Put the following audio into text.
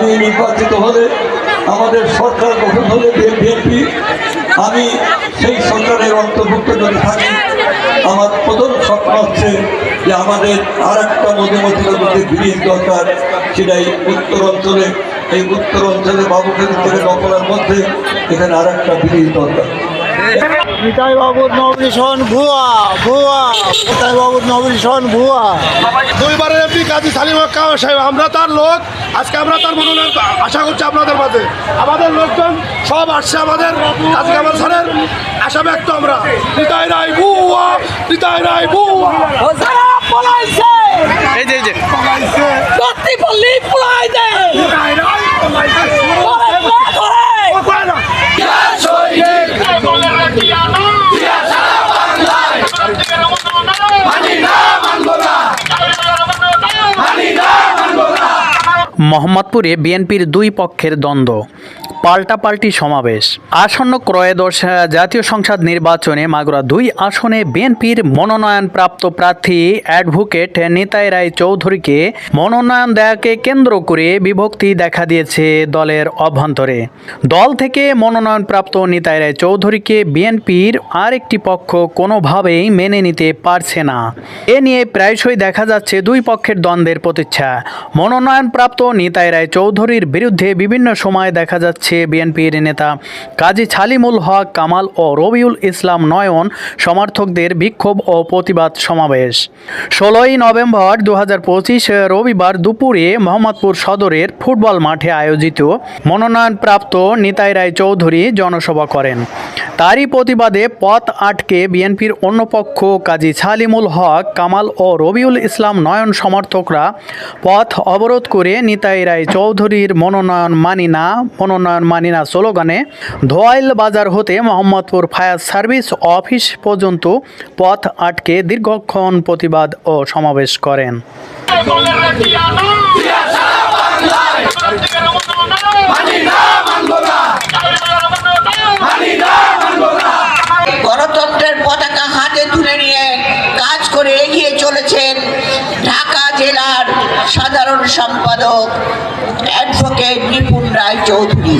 আমি নির্বাচিত হলে আমাদের সরকার গঠন হলে বিএনপি আমি সেই সরকারের অন্তর্ভুক্ত করে থাকি, আমার প্রথম স্বপ্ন হচ্ছে যে আমাদের আর একটা মধুমতির মধ্যে ব্রিজ দরকার, সেটাই উত্তর অঞ্চলে, এই উত্তর অঞ্চলে বাবুখালী থেকে নকলার মধ্যে এখানে আর একটা ব্রিজ দরকার। নিতাই বাবুর নবীশন ভুয়া ভুয়া। নিতাই বাবুর নবীশন ভুয়া। দুইবারের এমপি কাজী সালিম হক সাহেব আমরা তার লোক আজকে আমরা তার মনোনয়ন আশা করছি আপনাদের মাঝে। আমাদের লোকজন সব আসছে আমাদের কাজী কামাল স্যারের আশা ব্যক্ত আমরা। নিতাই রায় বুয়া নিতাই রায় পলাইছে। এই যে এই যে। মোহাম্মদপুরে বিএনপির দুই পক্ষের দ্বন্দ্ব। পাল্টাপাল্টি সমাবেশ। আসন্ন ক্রয়োদশ জাতীয় সংসদ নির্বাচনে মাগুরা দুই আসনে বিএনপির মনোনয়নপ্রাপ্ত প্রার্থী, অ্যাডভোকেট নিতাই রায় চৌধুরীকে মনোনয়ন দেয়াকে কেন্দ্র করে বিভক্তি দেখা দিয়েছে দলের অভ্যন্তরে। দল থেকে মনোনয়নপ্রাপ্ত নিতাই রায় চৌধুরীকে বিএনপির আরেকটি পক্ষ কোনোভাবেই মেনে নিতে পারছে না। এ নিয়ে প্রায়শই দেখা যাচ্ছে দুই পক্ষের দ্বন্দ্বের প্রতিচ্ছা। মনোনয়নপ্রাপ্ত নিতাই রায় চৌধুরীর বিরুদ্ধে বিভিন্ন সময় দেখা যাচ্ছে বিএনপির নেতা। কাজী ছালিমুল হক, কামাল ও রবিউল ইসলাম নয়ন সমর্থকদের বিক্ষোভ ও প্রতিবাদ সমাবেশ। ষোলোই নভেম্বর দু হাজার পঁচিশ রবিবার দুপুরে মোহাম্মদপুর সদরের ফুটবল মাঠে আয়োজিত মনোনয়নপ্রাপ্ত নিতাই রায় চৌধুরী জনসভা করেন। তারই প্রতিবাদে পথ আটকে বিএনপির অন্য পক্ষ কাজী ছালিমুল হক, কামাল ও রবিউল ইসলাম নয়ন সমর্থকরা পথ অবরোধ করে নিতাই রায় চৌধুরীর মনোনয়ন মানি না, মনোনয়ন মানি না স্লোগানে ধোয়াইল বাজার হতে মোহাম্মদপুর ফায়ার সার্ভিস অফিস পর্যন্ত পথ আটকে দীর্ঘক্ষণ প্রতিবাদ ও সমাবেশ করেন। সাধারণ সম্পাদক অ্যাডভোকেট নিপুণ রায় চৌধুরী।